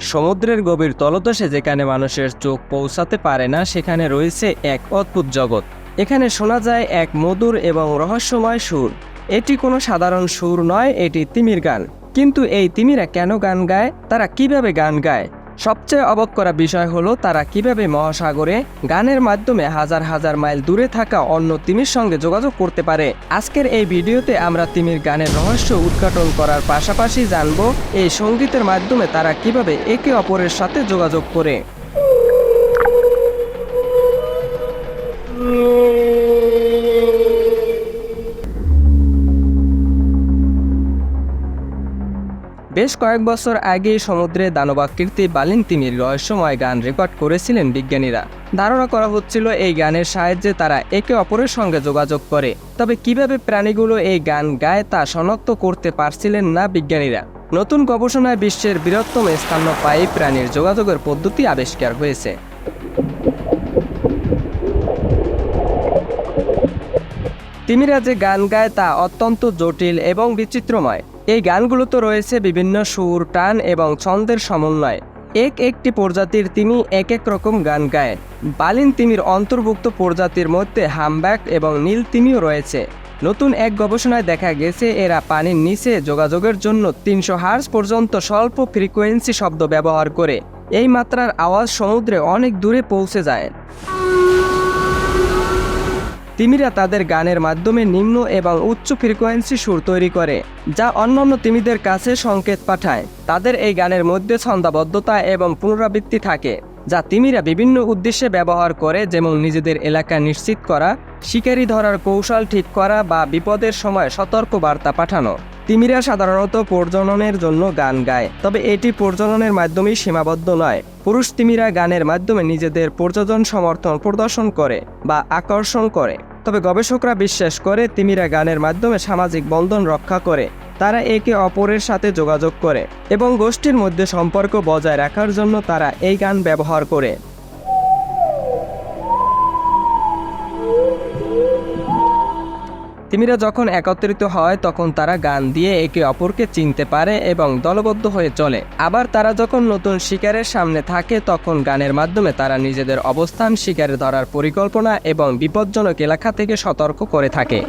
সমুদ্রের গভীর তলদেশে যেখানে মানুষের চোখ পৌঁছাতে পারে না, সেখানে রয়েছে এক অদ্ভুত জগৎ। এখানে শোনা যায় এক মধুর এবং রহস্যময় সুর। এটি কোনো সাধারণ সুর নয়, এটি তিমির গান। কিন্তু এই তিমিরা কেন গান গায়? তারা কীভাবে গান গায়? সবচেয়ে অবাক করা বিষয় হলো তারা কীভাবে মহাসাগরে গানের মাধ্যমে হাজার হাজার মাইল দূরে থাকা অন্য তিমির সঙ্গে যোগাযোগ করতে পারে। আজকের এই ভিডিওতে আমরা তিমির গানের রহস্য উদ্ঘাটন করার পাশাপাশি জানব এই সঙ্গীতের মাধ্যমে তারা কীভাবে একে অপরের সাথে যোগাযোগ করে। বেশ কয়েক বছর আগে সমুদ্রে দানবাকৃতি বালিন তিমির রহস্যময় গান রেকর্ড করেছিলেন বিজ্ঞানীরা। ধারণা করা হচ্ছিল এই গানের সাহায্যে তারা একে অপরের সঙ্গে যোগাযোগ করে। তবে কীভাবে প্রাণীগুলো এই গান গায় তা শনাক্ত করতে পারছিলেন না বিজ্ঞানীরা। নতুন গবেষণায় বিশ্বের বৃহত্তম স্তন্যপায়ী প্রাণীর যোগাযোগের পদ্ধতি আবিষ্কার হয়েছে। তিমিরা যে গান গায় তা অত্যন্ত জটিল এবং বিচিত্রময়। এই গানগুলোতে রয়েছে বিভিন্ন সুর, টান এবং ছন্দের সমন্বয়। এক একটি প্রজাতির তিমি এক এক রকম গান গায়। বালিন তিমির অন্তর্ভুক্ত প্রজাতির মধ্যে হামব্যাক এবং নীল তিমিও রয়েছে। নতুন এক গবেষণায় দেখা গেছে, এরা পানির নিচে যোগাযোগের জন্য তিনশো হার্স পর্যন্ত স্বল্প ফ্রিকোয়েন্সি শব্দ ব্যবহার করে। এই মাত্রার আওয়াজ সমুদ্রে অনেক দূরে পৌঁছে যায়। তিমিরা তাদের গানের মাধ্যমে নিম্ন এবং উচ্চ ফ্রিকোয়েন্সি সুর তৈরি করে, যা অন্যান্য তিমিদের কাছে সংকেত পাঠায়। তাদের এই গানের মধ্যে ছন্দাবদ্ধতা এবং পুনরাবৃত্তি থাকে, যা তিমিরা বিভিন্ন উদ্দেশ্যে ব্যবহার করে, যেমন নিজেদের এলাকা নিশ্চিত করা, শিকারি ধরার কৌশল ঠিক করা বা বিপদের সময় সতর্ক বার্তা পাঠানো। তিমিরা সাধারণত প্রজননের জন্য গান গায়, তবে এটি প্রজননের মাধ্যমেই সীমাবদ্ধ নয়। পুরুষ তিমিরা গানের মাধ্যমে নিজেদের প্রযোজন সমর্থন প্রদর্শন করে বা আকর্ষণ করে। তবে গবেষকরা বিশ্বাস করে তিমিরা গানের মাধ্যমে সামাজিক বন্ধন রক্ষা করে, তারা একে অপরের সাথে যোগাযোগ করে এবং গোষ্ঠীর মধ্যে সম্পর্ক বজায় রাখার জন্য তারা এই গান ব্যবহার করে। তিমিরা যখন একত্রিত হয়, তখন তারা গান দিয়ে একে অপরকে চিনতে পারে এবং দলবদ্ধ হয়ে চলে। আবার তারা যখন নতুন শিকারের সামনে থাকে, তখন গানের মাধ্যমে তারা নিজেদের অবস্থান শিকারে ধরার পরিকল্পনা এবং বিপজ্জনক এলাকা থেকে সতর্ক করে থাকে।